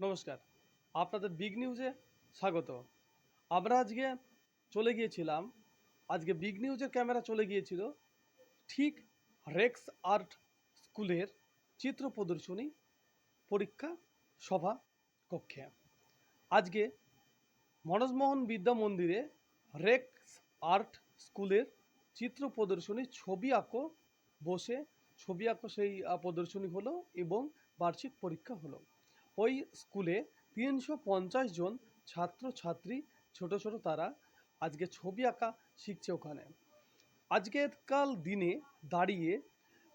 নমস্কার। আপনাদের বিগ নিউজে স্বাগত। আমরা আজকে চলে গিয়েছিলাম, আজকে বিগ নিউজের ক্যামেরা চলে গিয়েছিল ঠিক রেক্স আর্ট স্কুলের চিত্র প্রদর্শনী পরীক্ষা সভা কক্ষে। আজকে মনোজমোহন বিদ্যা মন্দিরে রেক্স আর্ট স্কুলের চিত্র প্রদর্শনী ছবি আঁকো, বসে ছবি আঁকো সেই প্রদর্শনী হলো এবং বার্ষিক পরীক্ষা হলো। ওই স্কুলে তিনশো পঞ্চাশ জন ছাত্র ছাত্রী ছোট ছোট তারা আজকে ছবি আঁকা শিখছে ওখানে। আজকেরকাল দিনে দাঁড়িয়ে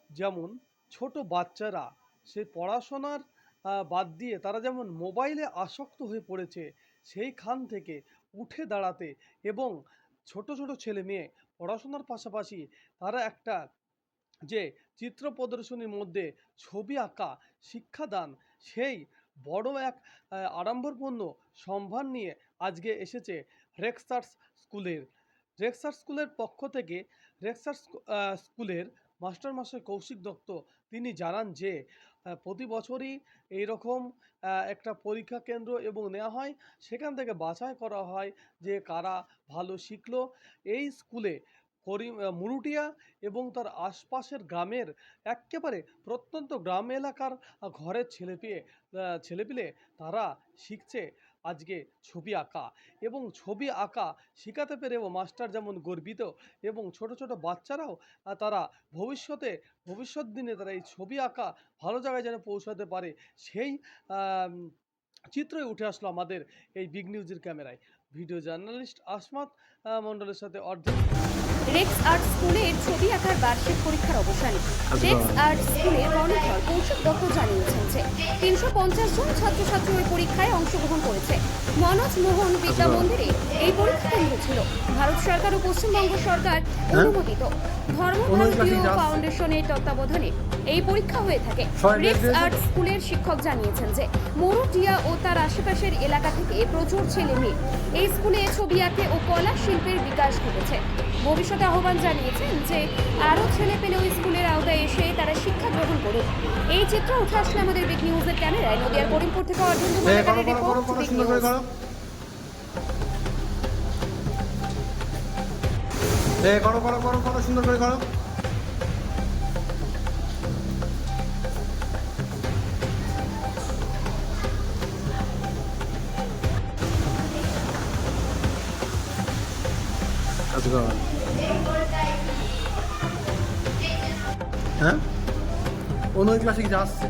যেমন ছোট বাচ্চারা সে পড়াশোনার বাদ দিয়ে তারা যেমন মোবাইলে আসক্ত হয়ে পড়েছে, সেইখান থেকে উঠে দাঁড়াতে এবং ছোট ছোট ছেলে মেয়ে পড়াশোনার পাশাপাশি তারা একটা যে চিত্র প্রদর্শনীর মধ্যে ছবি আঁকা শিক্ষাদান, সেই বড় এক আড়ম্বরপূর্ণ সম্ভার নিয়ে আজকে এসেছে রেক্সার্স স্কুলের। রেক্সার্স স্কুলের পক্ষ থেকে রেক্সার্স আহ, স্কুলের মাস্টারমশাই কৌশিক দত্ত তিনি জানান যে প্রতি বছরই এইরকম একটা পরীক্ষা কেন্দ্র এবং নেওয়া হয়। সেখান থেকে বাছাই করা হয় যে কারা ভালো শিখলো। এই স্কুলে করি মুরুটিয়া এবং তার আশপাশের গ্রামের এক্কেবারে প্রত্যন্ত গ্রাম এলাকার ঘরের ছেলেপিয়ে ছেলেপিলে তারা শিখছে আজকে ছবি আঁকা এবং ছবি আঁকা শেখাতে পেরেও মাস্টার যেমন গর্বিত এবং ছোট ছোট বাচ্চারাও তারা ভবিষ্যতে, ভবিষ্যৎ দিনে তারা এই ছবি আঁকা ভালো জায়গায় যেন পৌঁছাতে পারে সেই চিত্রই উঠে আসলো আমাদের এই বিগ নিউজের ক্যামেরায়। ভিডিও জার্নালিস্ট আসমাত আহ, মণ্ডলের সাথে অর্ধেক। রেক্স আর্ট স্কুলের ছবি আঁকার বার্ষিক পরীক্ষার অবসানে। রেক্স আর্ট স্কুলের রণধর কৌশিক দত্ত জানিয়েছেন যে তিনশো পঞ্চাশ জন ছাত্রছাত্রী ওই পরীক্ষায় অংশগ্রহণ করেছে। মনোজ মোহন বিদ্যা মন্দিরে এই পরীক্ষা কেন্দ্র ছিল। ভারত সরকার ও পশ্চিমবঙ্গ সরকার অনুমোদিত। ধর্মভারতীয় ফাউন্ডেশনের তত্ত্বাবধানে এই পরীক্ষা হয়ে থাকে। রেক্স আর্ট স্কুলের শিক্ষক জানিয়েছেন যে মরুটিয়া ও তার আশেপাশের এলাকা থেকে প্রচুর ছেলে মেয়ে। এই স্কুলে ছবি আঁকে ও কলা শিল্পের বিকাশ ঘটেছে। ভবিষ্যতে আহ্বান জানিয়েছেন যে আরও ছেলে পেলে ওই স্কুলের আওতায় এসে তারা শিক্ষা গ্রহণ করুক। এই চিত্র উঠে আসলে আমাদের বিগ নিউজের ক্যামেরায় নদিয়ার করিমপুর থেকে অর্জুন রিপোর্ট বিগ নিউজ এ করো করো করো করো সুন্দর করে করো আচ্ছা হ্যাঁ অন্য ক্লাসে কি আসছে